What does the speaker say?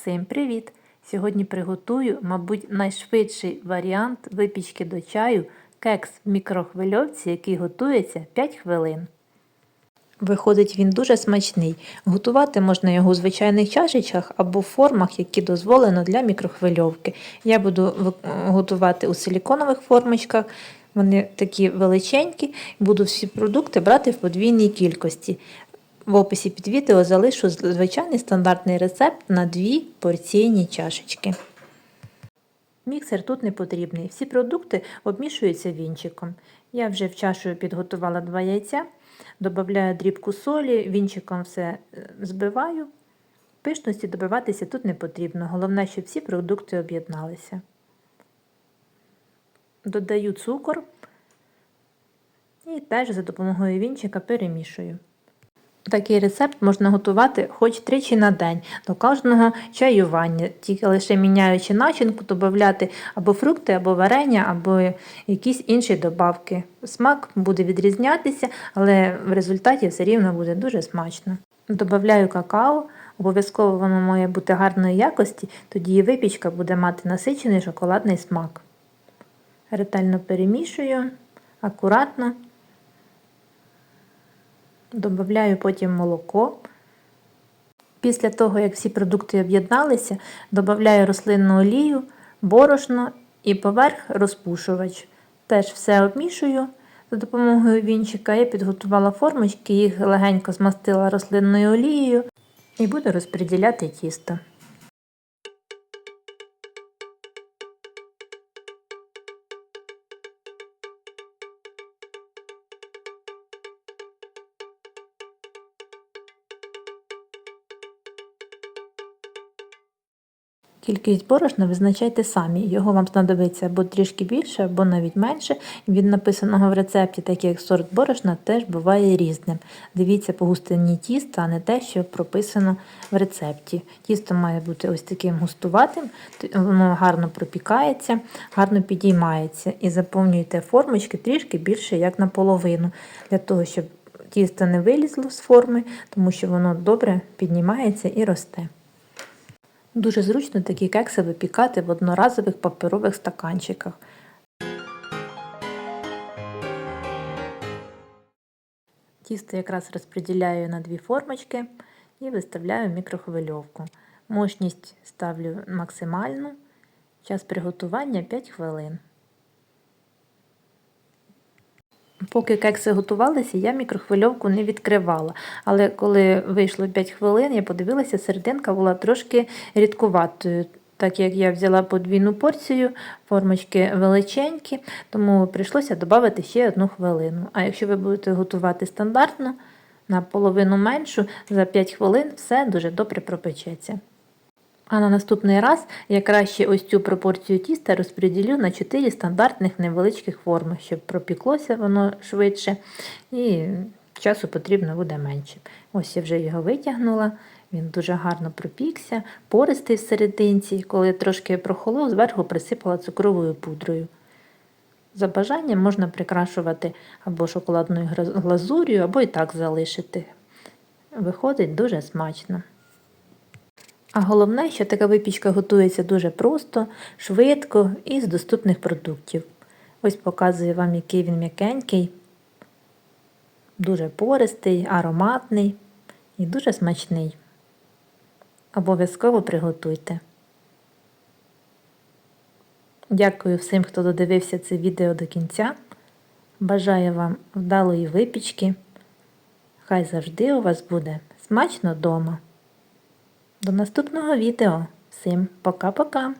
Всім привіт! Сьогодні приготую, мабуть, найшвидший варіант випічки до чаю кекс в мікрохвильовці, який готується 5 хвилин. Виходить, він дуже смачний. Готувати можна його у звичайних чашечках або в формах, які дозволено для мікрохвильовки. Я буду готувати у силіконових формочках. Вони такі величенькі. Буду всі продукти брати в подвійній кількості. В описі під відео залишу звичайний стандартний рецепт на дві порційні чашечки. Міксер тут не потрібний. Всі продукти обмішуються вінчиком. Я вже в чашу підготувала два яйця, додаю дрібку солі, вінчиком все е, збиваю. Пишності добиватися тут не потрібно. Головне, щоб всі продукти об'єдналися. Додаю цукор і теж за допомогою вінчика перемішую. Такий рецепт можна готувати хоч тричі на день до кожного чаювання, тільки лише міняючи начинку, додати або фрукти, або варення, або якісь інші добавки. Смак буде відрізнятися, але в результаті все рівно буде дуже смачно. Добавляю какао, обов'язково воно має бути гарної якості, тоді і випічка буде мати насичений шоколадний смак. Ретельно перемішую, акуратно. Добавляю потім молоко. Після того, як всі продукти об'єдналися, додаю рослинну олію, борошно і поверх розпушувач. Теж все обмішую за допомогою вінчика. Я підготувала формочки, їх легенько змастила рослинною олією і буду розподіляти тісто. Кількість борошна визначайте самі. Його вам знадобиться або трішки більше, або навіть менше. Від написаного в рецепті, так як сорт борошна, теж буває різним. Дивіться по густині тіста, а не те, що прописано в рецепті. Тісто має бути ось таким густуватим, воно гарно пропікається, гарно підіймається. І заповнюйте формочки трішки більше, як наполовину, для того, щоб тісто не вилізло з форми, тому що воно добре піднімається і росте. Дуже зручно такі кекси випікати в одноразових паперових стаканчиках. Тісто якраз розподіляю на дві формочки і виставляю в мікрохвильовку. Мощність ставлю максимальну. Час приготування 5 хвилин. Поки кекси готувалися, я мікрохвильовку не відкривала. Але коли вийшло 5 хвилин, я подивилася, серединка була трошки рідкуватою. Так як я взяла подвійну порцію, формочки величенькі, тому прийшлося додати ще одну хвилину. А якщо ви будете готувати стандартно, на половину меншу, за 5 хвилин все дуже добре пропечеться. А на наступний раз я краще ось цю пропорцію тіста розподілю на 4 стандартних невеличких форми, щоб пропіклося воно швидше і часу потрібно буде менше. Ось я вже його витягнула, він дуже гарно пропікся, пористий всерединці, коли трошки прохолов, зверху присипала цукровою пудрою. За бажанням можна прикрашувати або шоколадною глазур'ю, або і так залишити. Виходить дуже смачно. А головне, що така випічка готується дуже просто, швидко і з доступних продуктів. Ось показую вам, який він м'якенький, дуже пористий, ароматний і дуже смачний. Обов'язково приготуйте. Дякую всім, хто додивився це відео до кінця. Бажаю вам вдалої випічки. Хай завжди у вас буде смачно вдома. До наступного відео. Всім пока-пока!